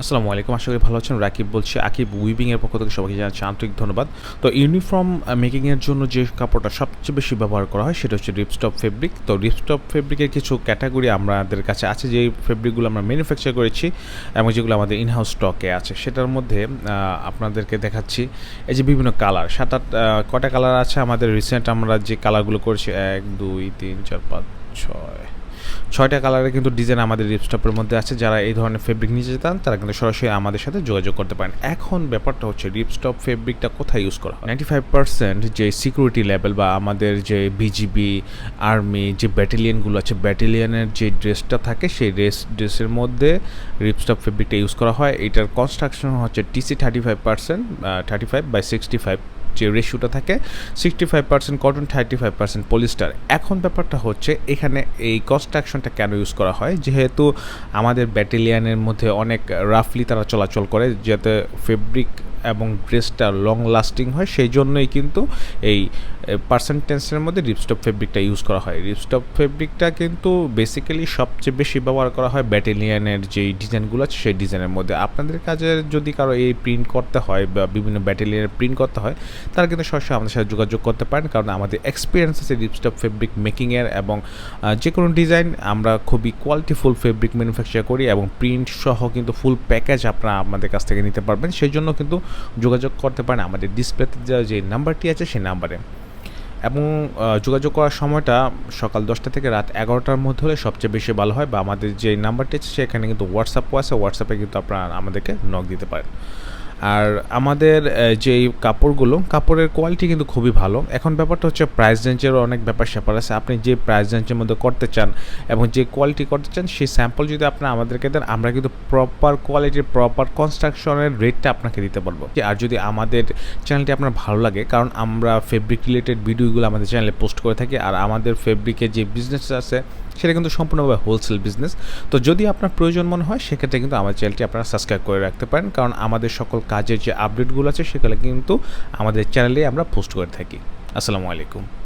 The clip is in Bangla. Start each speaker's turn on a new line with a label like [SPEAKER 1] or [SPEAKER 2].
[SPEAKER 1] আসসালামু আলাইকুম, আশা করি ভালো আছেন। রাকিব বলছি, আকিব উইভিং এর পক্ষ থেকে সবাইকে জানাচ্ছি আন্তরিক ধন্যবাদ। তো ইউনিফর্ম মেকিংয়ের জন্য যে কাপড়টা সবচেয়ে বেশি ব্যবহার করা হয় সেটা হচ্ছে রিপস্টপ ফেব্রিক তো রিপস্টপ ফেব্রিকের কিছু ক্যাটাগরি আমাদের কাছে আছে, যে ফেব্রিকগুলো আমরা ম্যানুফ্যাকচার করেছি এবং যেগুলো আমাদের ইনহাউস স্টকে আছে। সেটার মধ্যে আপনাদেরকে দেখাচ্ছি, এই যে বিভিন্ন কালার সাত আট কটা কালার আছে আমাদের রিসেন্ট আমরা যে কালারগুলো করেছি? এক, দুই, তিন, চার, পাঁচ, ছয় ছয়টা কালারের কিন্তু ডিজাইন আমাদের রিপস্টপের মধ্যে আছে। যারা এই ধরনের ফেব্রিক নিতে চান, তারা কিন্তু সরাসরি আমাদের সাথে যোগাযোগ করতে পারেন। এখন ব্যাপারটা হচ্ছে রিপস্টপ ফেব্রিকটা কোথায় ইউজ করা হয়? নাইনটি ফাইভ পার্সেন্ট যে সিকিউরিটি লেভেল বা আমাদের যে বিজিবি আর্মি যে ব্যাটালিয়নগুলো আছে ব্যাটালিয়নের যে ড্রেসটা থাকে, সেই ড্রেস ড্রেসের মধ্যে রিপস্টপ ফেব্রিকটা ইউজ করা হয়। এটার কনস্ট্রাকশন হচ্ছে TC thirty five percent thirty five by sixty five যে রেশিওটা থাকে sixty five percent cotton thirty five percent polyester এখন ব্যাপারটা হচ্ছে, এখানে এই কনস্ট্রাকশনটা কেন ইউজ করা হয়? যেহেতু আমাদের ব্যাটেলিয়ানের মধ্যে অনেক রাফলি তারা চলাচল করে, যাতে ফেব্রিক এবং ড্রেসটা লং লাস্টিং হয় সেই জন্যই কিন্তু এই পার্সেন্টেন্সের মধ্যে রিপস্টপ ফেব্রিকটা ইউজ করা হয়। রিপস্টপ ফেব্রিকটা কিন্তু বেসিক্যালি সবচেয়ে বেশি ব্যবহার করা হয় ব্যাটেলিয়ানের যেই ডিজাইনগুলো আছে, সেই ডিজাইনের মধ্যে। আপনাদের কাজে যদি কারও এই প্রিন্ট করতে হয় বা বিভিন্ন ব্যাটেলিয়ানের প্রিন্ট করতে হয়, তারা কিন্তু সরাসরি আমাদের সাথে যোগাযোগ করতে পারেন, কারণ আমাদের এক্সপিরিয়েন্স আছে রিপস্টপ ফেব্রিক মেকিংয়ের এবং যে কোনো ডিজাইন আমরা খুবই কোয়ালিটিফুল ফেব্রিক ম্যানুফ্যাকচার করি এবং প্রিন্ট সহ কিন্তু ফুল প্যাকেজ আপনারা আমাদের কাছ থেকে নিতে পারবেন। সেই জন্য কিন্তু যোগাযোগ করতে পারেন। আমাদের ডিসপ্লেতে যে নাম্বারটি আছে সেই নাম্বারে এবং যোগাযোগ করার সময়টা সকাল দশটা থেকে রাত এগারোটার মধ্যে হলে সবচেয়ে বেশি ভালো হয় বা আমাদের যে নাম্বারটি আছে সেখানে কিন্তু হোয়াটসঅ্যাপও আছে। হোয়াটসঅ্যাপে কিন্তু আপনারা আমাদেরকে নক দিতে পারেন। আর আমাদের যেই কাপড়গুলো, কাপড়ের কোয়ালিটি কিন্তু খুবই ভালো। এখন ব্যাপারটা হচ্ছে প্রাইস রেঞ্জেরও অনেক ব্যাপার স্যাপার আছে। আপনি যে প্রাইস রেঞ্জের মধ্যে করতে চান এবং যে কোয়ালিটি করতে চান, সেই স্যাম্পল যদি আপনারা আমাদেরকে দেন, আমরা কিন্তু প্রপার কোয়ালিটির প্রপার কনস্ট্রাকশনের রেটটা আপনাকে দিতে পারব। আর যদি আমাদের চ্যানেলটি আপনার ভালো লাগে, কারণ আমরা ফেব্রিক রিলেটেড ভিডিওগুলো আমাদের চ্যানেলে পোস্ট করে থাকি, আর আমাদের ফেব্রিকের যে বিজনেস আছে, সেটা কিন্তু সম্পূর্ণভাবে হোলসেল বিজনেস তো যদি আপনার প্রয়োজন মনে হয়, সেক্ষেত্রে কিন্তু আমার চ্যানেলটি আপনারা সাবস্ক্রাইব করে রাখতে পারেন, কারণ আমাদের সকল কাজের যে আপডেটগুলো আছে সেগুলো কিন্তু আমাদের চ্যানেলে আমরা পোস্ট করে থাকি। আসসালামু আলাইকুম।